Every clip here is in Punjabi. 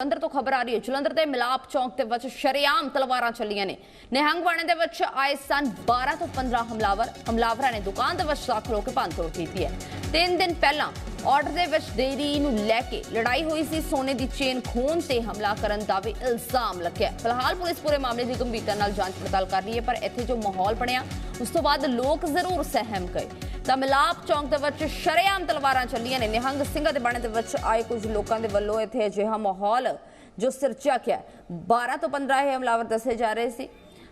ਜਲੰਧਰ ਤੋਂ ਖਬਰ ਆ ਰਹੀ ਹੈ। ਜਲੰਧਰ ਦੇ ਮਿਲਾਪ ਚੌਂਕ ਦੇ ਵਿੱਚ ਸ਼ਰੇਆਮ ਤਲਵਾਰਾਂ ਚੱਲੀਆਂ ਨੇ। ਨਿਹੰਗ ਬਾਣੇ ਦੇ ਵਿੱਚ ਆਏ ਸਨ 12 ਤੋਂ 15 ਹਮਲਾਵਰ। ਹਮਲਾਵਰਾਂ ਨੇ ਦੁਕਾਨ ਦੇ ਵਿੱਚ ਦਾਖਲ ਹੋ ਕੇ ਭੰਨਤੋੜ ਕੀਤੀ ਹੈ। ਤਿੰਨ ਦਿਨ ਪਹਿਲਾਂ ਆਰਡਰ ਦੇ ਵਿੱਚ ਦੇਰੀ ਨੂੰ ਲੈ ਕੇ ਲੜਾਈ ਹੋਈ ਸੀ। ਸੋਨੇ ਦੀ ਚੇਨ ਖੋਣ ਤੇ ਹਮਲਾ ਕਰਨ ਦਾ ਵੀ ਇਲਜ਼ਾਮ ਲੱਗਿਆ। ਫਿਲਹਾਲ ਪੁਲਿਸ ਪੂਰੇ ਮਾਮਲੇ ਦੀ ਗੰਭੀਰਤਾ ਨਾਲ ਜਾਂਚ ਪੜਤਾਲ ਕਰ ਰਹੀ ਹੈ, ਪਰ ਇੱਥੇ ਜੋ ਮਾਹੌਲ ਬਣਿਆ, ਉਸ ਤੋਂ ਬਾਅਦ ਲੋਕ ਜ਼ਰੂਰ ਸਹਿਮ ਗਏ। ਤਾਂ ਮਿਲਾਪ ਚੌਂਕ ਦੇ ਵਿੱਚ ਸ਼ਰੇਆਮ ਤਲਵਾਰਾਂ ਚੱਲੀਆਂ ਨੇ। ਨਿਹੰਗ ਸਿੰਘਾਂ ਦੇ ਬਾਣੇ ਦੇ ਵਿੱਚ ਆਏ ਕੁਝ ਲੋਕਾਂ ਦੇ ਵੱਲੋਂ ਇੱਥੇ ਅਜਿਹਾ ਮਾਹੌਲ ਜੋ ਸਿਰਜਿਆ ਗਿਆ। 12 ਤੋਂ 15 ਇਹ ਹਮਲਾਵਰ ਦੱਸੇ ਜਾ ਰਹੇ ਸੀ।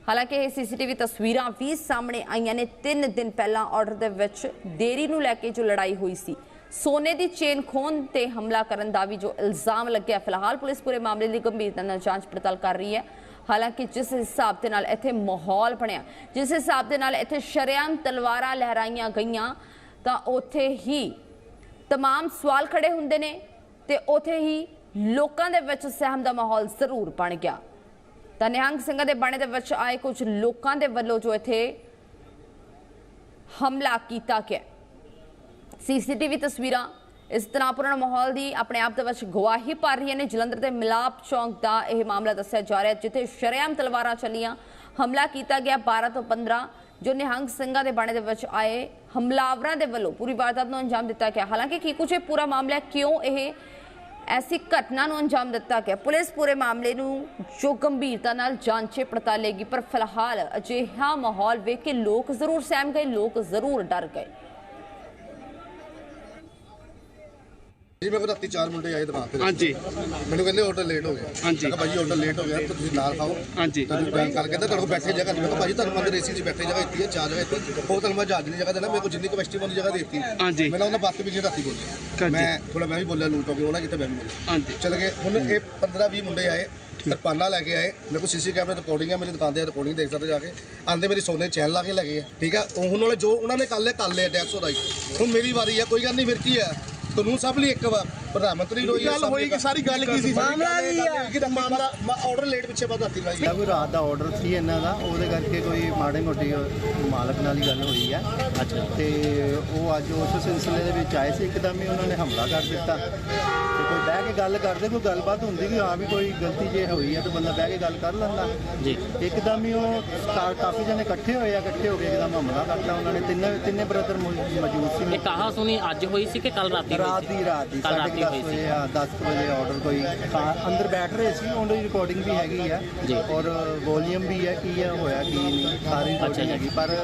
ਹਾਲਾਂਕਿ ਇਹ ਸੀਸੀਟੀਵੀ ਤਸਵੀਰਾਂ ਵੀ ਸਾਹਮਣੇ ਆਈਆਂ ਨੇ। 3 ਦਿਨ ਪਹਿਲਾਂ ਆਰਡਰ ਦੇ ਵਿੱਚ ਦੇਰੀ ਨੂੰ ਲੈ ਕੇ ਜੋ ਲੜਾਈ ਹੋਈ ਸੀ ਸੋਨੇ ਦੀ ਚੇਨ ਖੋਣ ਤੇ ਹਮਲਾ ਕਰਨ ਦਾ ਵੀ ਜੋ ਇਲਜ਼ਾਮ ਲੱਗਿਆ ਫਿਲਹਾਲ ਪੁਲਿਸ ਪੂਰੇ ਮਾਮਲੇ ਦੀ ਗੰਭੀਰਤਾ ਨਾਲ ਜਾਂਚ ਪੜਤਾਲ ਕਰ ਰਹੀ ਹੈ ਹਾਲਾਂਕਿ ਜਿਸ ਹਿਸਾਬ ਦੇ ਨਾਲ ਇੱਥੇ ਮਾਹੌਲ ਬਣਿਆ ਜਿਸ ਹਿਸਾਬ ਦੇ ਨਾਲ ਇੱਥੇ ਸ਼ਰੇਆਮ ਤਲਵਾਰਾਂ ਲਹਿਰਾਈਆਂ ਗਈਆਂ ਤਾਂ ਉੱਥੇ ਹੀ तमाम ਸਵਾਲ ਖੜੇ ਹੁੰਦੇ ਨੇ ਤੇ ਉਥੇ ਹੀ ਲੋਕਾਂ ਦੇ ਵਿੱਚ ਸਹਿਮ ਦਾ ਮਾਹੌਲ ਜ਼ਰੂਰ ਬਣ ਗਿਆ ਤਾਂ ਨਿਹੰਗ ਸਿੰਘਾਂ ਦੇ ਬਾਣੇ ਦੇ ਵਿੱਚ ਆਏ ਕੁਝ ਲੋਕਾਂ ਦੇ ਵੱਲੋਂ ਜੋ ਇੱਥੇ ਹਮਲਾ ਕੀਤਾ ਗਿਆ ਸੀਸੀਟੀਵੀ ਤਸਵੀਰਾਂ ਇਸ ਤਣਾਅਪੂਰਨ ਮਾਹੌਲ ਦੀ ਆਪਣੇ ਆਪ ਦੇ ਵਿੱਚ ਗਵਾਹੀ ਭਰ ਰਹੀਆਂ ਨੇ। ਜਲੰਧਰ ਦੇ ਮਿਲਾਪ ਚੌਂਕ ਦਾ ਇਹ ਮਾਮਲਾ ਦੱਸਿਆ ਜਾ ਰਿਹਾ ਜਿੱਥੇ ਸ਼ਰੇਆਮ ਤਲਵਾਰਾਂ ਚੱਲੀਆਂ। ਹਮਲਾ ਕੀਤਾ ਗਿਆ 12 ਤੋਂ 15 ਜੋ ਨਿਹੰਗ ਸਿੰਘਾਂ ਦੇ ਬਾਣੇ ਦੇ ਵਿੱਚ ਆਏ। ਹਮਲਾਵਰਾਂ ਦੇ ਵੱਲੋਂ ਪੂਰੀ ਵਾਰਦਾਤ ਨੂੰ ਅੰਜਾਮ ਦਿੱਤਾ ਗਿਆ। ਹਾਲਾਂਕਿ ਕੀ ਕੁਝ ਇਹ ਪੂਰਾ ਮਾਮਲਾ ਕਿਉਂ ਇਹ ਐਸੀ ਘਟਨਾ ਨੂੰ ਅੰਜਾਮ ਦਿੱਤਾ ਗਿਆ? ਪੁਲਿਸ ਪੂਰੇ ਮਾਮਲੇ ਨੂੰ ਜੋ ਗੰਭੀਰਤਾ ਨਾਲ ਜਾਂਚੇ ਪੜਤਾਲੇਗੀ ਪਰ ਫਿਲਹਾਲ ਅਜਿਹਾ ਮਾਹੌਲ ਵੇਖ ਕੇ ਲੋਕ ਜ਼ਰੂਰ ਸਹਿਮ ਗਏ, ਲੋਕ ਜ਼ਰੂਰ ਡਰ ਗਏ। ਜੀ ਮੇਰੇ ਕੋਲ ਰਾਤੀ ਚਾਰ ਮੁੰਡੇ ਆਏ ਦੁਕਾਨ ਤੇ ਹਾਂਜੀ। ਮੈਨੂੰ ਕਹਿੰਦੇ ਆਰਡਰ ਲੇਟ ਹੋ ਗਿਆ ਹਾਂਜੀ। ਮੈਂ ਭਾਜੀ ਆਰਡਰ ਲੇਟ ਹੋ ਗਿਆ ਤੁਸੀਂ ਨਾਲ ਖਾਓ। ਹਾਂਜੀ। ਤੁਹਾਨੂੰ ਬੈਂਕ ਕਰ ਕਹਿੰਦਾ ਤੁਹਾਡੇ ਕੋਲ ਬੈਠੇ ਜਗ੍ਹਾ ਮੈਂ ਕਿਹਾ ਭਾਜੀ ਤੁਹਾਨੂੰ ਮੰਦਰ ਏਸੀ 'ਚ ਬੈਠੇ ਜਗ੍ਹਾ ਦਿੱਤੀ ਹੈ ਚਾਰ ਜਗ੍ਹਾ ਦਿੱਤੀ ਤੁਹਾਨੂੰ ਮੈਂ ਜਹਾਜ਼ ਦੀ ਜਗ੍ਹਾ ਦੇਣਾ ਮੇਰੇ ਕੋਲ ਜਿੰਨੀ ਕਪੈਸਿਟੀ ਵਾਲੀ ਜਗ੍ਹਾ ਦਿੱਤੀ। ਹਾਂਜੀ। ਮੈਂ ਉਹਨਾਂ ਬਾਤ ਵੀ ਰਾਤੀ ਬੋਲਿਆ। ਮੈਂ ਥੋੜਾ ਮੈਂ ਵੀ ਬੋਲਿਆ ਲੂਟ ਹੋ ਗਿਆ ਉਹਨਾਂ ਕਿਤੇ ਮੈਂ ਵੀ ਬੋਲਿਆ। ਹਾਂਜੀ। ਚਲ ਗਏ। ਹੁਣ ਇਹ 15 20 ਮੁੰਡੇ ਆਏ ਕਿਰਪਾਨਾਂ ਲੈ ਕੇ ਆਏ। ਮੇਰੇ ਕੋਲ ਸੀਸੀ ਕੈਮਰੇ ਰਿਕਾਰਡਿੰਗ ਹੈ ਮੇਰੀ ਦੁਕਾਨ ਤੇ ਰਿਕਾਰਡਿੰਗ ਦੇਖ ਸਕਦੇ ਜਾ ਕੇ। ਆਂਦੇ ਮੇਰੀ ਸੋਨੇ ਚੈਨ ਲਾ ਕੇ ਲੈ ਗਏ ਠੀਕ ਆ? ਉਹ ਹੁਣ ਵਾਲੇ ਜੋ ਉਹਨਾਂ ਨੇ ਕੱਲ ਕੱਲ ਟੈਕਸ ਉਹਦਾ ਹੀ। ਹੁਣ ਮੇਰੀ ਵਾਰੀ ਆ ਕੋਈ ਗੱਲ ਨਹੀਂ ਫਿਰ ਕੀ ਆ? ਕਾਨੂੰਨ ਸਭ ਲਈ ਇੱਕ ਵਾ ਪ੍ਰਧਾਨ ਮੰਤਰੀ ਰੋਈ ਗੱਲ ਹੋਈ ਕਿ ਸਾਰੀ ਗੱਲ ਕੀ ਸੀ? ਮਾਮਲਾ ਕੀ ਆ? ਕਿ ਮਾਮਲਾ ਆਰਡਰ ਲੇਟ ਪਿੱਛੇ ਬਾਅਦ ਆਤੀ ਲਾਈ ਇਹ ਕੋਈ ਰਾਤ ਦਾ ਆਰਡਰ ਸੀ ਇਹਨਾਂ ਦਾ ਉਹਦੇ ਕਰਕੇ ਕੋਈ ਮਾੜੇ ਮੋਟੀ ਮਾਲਕ ਨਾਲ ਹੀ ਗੱਲ ਹੋਈ ਆ। ਅੱਛਾ। ਤੇ ਉਹ ਅੱਜ ਉਸ ਸਿਲਸਿਲੇ ਦੇ ਵਿੱਚ ਆਏ ਸੀ ਇੱਕਦਮ ਹੀ ਉਹਨਾਂ ਨੇ ਹਮਲਾ ਕਰ ਦਿੱਤਾ। ਤੇ ਕੋਈ ਬਹਿ ਕੇ ਗੱਲ ਕਰਦੇ ਕੋਈ ਗੱਲਬਾਤ ਹੁੰਦੀ ਕਿ ਹਾਂ ਵੀ ਕੋਈ ਗਲਤੀ ਜੇ ਹੋਈ ਆ ਤਾਂ ਬੰਦਾ ਬਹਿ ਕੇ ਗੱਲ ਕਰ ਲੈਂਦਾ। ਜੀ। ਇੱਕਦਮ ਹੀ ਉਹ ਕਾਫੀ ਜਣੇ ਇਕੱਠੇ ਹੋਏ ਆ ਇਕੱਠੇ ਹੋ ਕੇ ਇੱਕਦਮ ਹਮਲਾ ਕਰਤਾ ਉਹਨਾਂ ਨੇ। ਤਿੰਨੇ ਤਿੰਨੇ ਬ੍ਰਦਰ ਮੌਜੂਦ ਸੀ। ਇਹ ਕਹਾ ਸੁਣੀ ਅੱਜ ਹੋਈ ਸੀ ਕਿ ਕੱਲ ਰਾਤੀ ਰਾਤ ਦੀ ਰਾਤ ਦੀ ਦਸ ਸੀ ਆ 10 ਕੁ ਵਜੇ ਆਰਡਰ ਕੋਈ ਖਾ- ਅੰਦਰ ਬੈਠ ਰਹੇ ਸੀ ਉਹਦੀ ਰਿਕਾਰਡਿੰਗ ਵੀ ਹੈਗੀ ਆ ਜੀ। ਔਰ ਵੋਲੀਅਮ ਵੀ ਹੈ ਕੀ ਆ ਹੋਇਆ ਕੀ ਨਹੀਂ ਸਾਰੀ ਅੱਛਾ ਰਿਕਾਰਡਿੰਗ ਜੀ। ਹੈਗੀ ਪਰ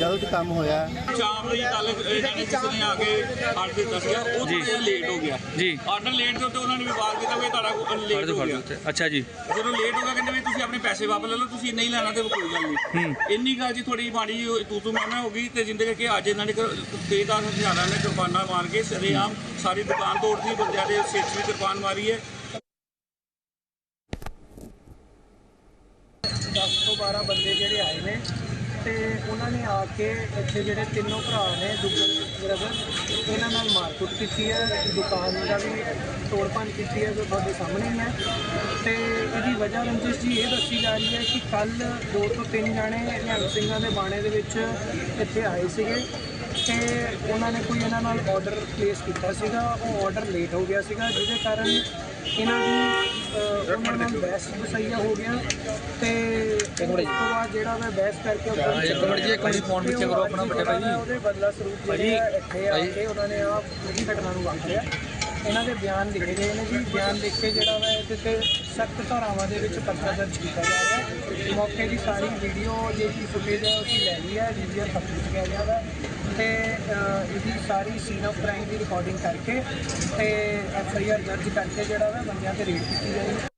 ਗਲਤ ਕੰਮ ਹੋਇਆ ਸ਼ਾਮ ਦੀ ਕੱਲ ਇਹਨਾਂ ਨੇ ਕਿਸੇ ਨੇ ਆ ਕੇ ਆਰਡਰ ਦਿੱਤਾ ਸੀਗਾ ਉਹ ਥੋੜਾ ਜਿਹਾ ਲੇਟ ਹੋ ਗਿਆ। ਜੀ। ਆਰਡਰ ਲੇਟ ਦੇ ਉੱਤੇ ਉਹਨਾਂ ਨੇ ਵਿਵਾਦ ਕੀਤਾ ਵੀ ਤੁਹਾਡਾ ਲੇਟ ਹੋ ਗਿਆ। ਅੱਛਾ ਜੀ। ਜਦੋਂ ਲੇਟ ਹੋ ਗਿਆ ਕਹਿੰਦੇ ਵੀ ਤੁਸੀਂ ਆਪਣੇ ਪੈਸੇ ਵਾਪਸ ਲੈ ਲਓ ਤੁਸੀਂ ਨਹੀਂ ਲੈਣਾ ਤੇ ਕੋਈ ਗੱਲ ਨਹੀਂ। ਇੰਨੀ ਗੱਲ ਜੀ ਥੋੜੀ ਮਾੜੀ ਤੂੰ ਤੂੰ ਮੈਂ ਮੈਂ ਹੋ ਗਈ ਤੇ ਜਿੰਦੇ ਕਿ ਅੱਜ ਇਹਨਾਂ ਨੇ ਤੇਜ਼ਦਾਰ ਹਥਿਆਰਾਂ ਨੇ ਕੁਰਬਾਨਾ ਮਾਰ ਕੇ ਸਰੇਆਮ ਸਾਰੀ ਦੁਕਾਨ ਤੋੜਦੀ ਬੰਦਿਆਂ ਦੇ ਸਿਰ 'ਚ ਵੀ ਕੁਰਬਾਨ ਮਾਰੀ ਹੈ। 10 ਤੋਂ 12 ਬੰਦੇ ਜਿਹੜੇ ਆਏ ਨੇ ਤੇ ਉਹਨਾਂ ਨੇ ਆ ਕੇ ਇੱਥੇ ਜਿਹੜੇ ਤਿੰਨੋਂ ਭਰਾ ਨੇ, ਦੁੱਗਲ ਬ੍ਰਦਰ ਇਹਨਾਂ ਨਾਲ ਮਾਰਕੁੱਟ ਕੀਤੀ ਹੈ। ਦੁਕਾਨ ਦਾ ਵੀ ਤੋੜਪਾਨ ਕੀਤੀ ਹੈ ਜੋ ਤੁਹਾਡੇ ਸਾਹਮਣੇ ਹੀ ਹੈ। ਤੇ ਇਹਦੀ ਵਜ੍ਹਾ ਰੰਜਿਸ਼ ਜੀ ਇਹ ਦੱਸੀ ਜਾ ਰਹੀ ਹੈ ਕਿ ਕੱਲ ਦੋ ਤੋਂ ਤਿੰਨ ਜਾਣੇ ਨਿਹੰਗ ਸਿੰਘਾਂ ਦੇ ਬਾਣੇ ਦੇ ਵਿੱਚ ਇੱਥੇ ਆਏ ਸੀਗੇ। ਤੇ ਉਹਨਾਂ ਨੇ ਕੋਈ ਇਹਨਾਂ ਨਾਲ ਆਰਡਰ ਪਲੇਸ ਕੀਤਾ ਸੀਗਾ ਉਹ ਆਰਡਰ ਲੇਟ ਹੋ ਗਿਆ ਸੀਗਾ ਜਿਹਦੇ ਕਾਰਨ ਇਹਨਾਂ ਦੀ ਉਹਨਾਂ ਨਾਲ ਬਹਿਸ ਬਸਈਆ ਹੋ ਗਿਆ ਤੇ ਉਸ ਤੋਂ ਬਾਅਦ ਜਿਹੜਾ ਮੈਂ ਬਹਿਸ ਕਰਕੇ ਉੱਪਰ ਇੱਕ ਮਿੰਟ ਜੀ ਇੱਕ ਮਿੰਟ ਫੋਨ ਵਿੱਚ ਕਰੋ ਆਪਣਾ ਵੱਡੇ ਭਾਈ ਉਹਦੇ ਬਦਲਾ ਸਰੂਪ ਆ ਇੱਥੇ ਆ ਕੇ ਉਹਨਾਂ ਨੇ ਆ ਪੂਰੀ ਘਟਨਾ ਨੂੰ ਵਾਪਰਿਆ ਇਹਨਾਂ ਦੇ ਬਿਆਨ ਲਿਖੇ ਗਏ ਨੇ ਜੀ। ਬਿਆਨ ਲਿਖ ਕੇ ਜਿਹੜਾ ਵਾ ਇਹਦੇ ਤੇ ਸਖਤ ਧਾਰਾਵਾਂ ਦੇ ਵਿੱਚ ਪਰਚਾ ਦਰਜ ਕੀਤਾ ਜਾ ਰਿਹਾ ਹੈ। ਮੌਕੇ ਦੀ ਸਾਰੀ ਵੀਡੀਓ ਜਿਹੜੀ ਫੁਟੇਜ ਹੈ ਉਹ ਲੈ ਲਈ ਹੈ ਸਭ ਕੁਝ ਕਿਹਾ ਗਿਆ ਅਹ, ਇਹਦੀ ਸਾਰੀ ਸੀਨ ਆਫ ਕ੍ਰਾਈਮ ਦੀ ਰਿਕਾਰਡਿੰਗ ਕਰਕੇ ਤੇ ਐਫ ਆਈ ਆਰ ਦਰਜ ਕਰਕੇ ਜਿਹੜਾ ਵਾ ਬੰਦਿਆਂ ਤੇ ਰੇਡ ਕੀਤੀ ਜਾਏਗੀ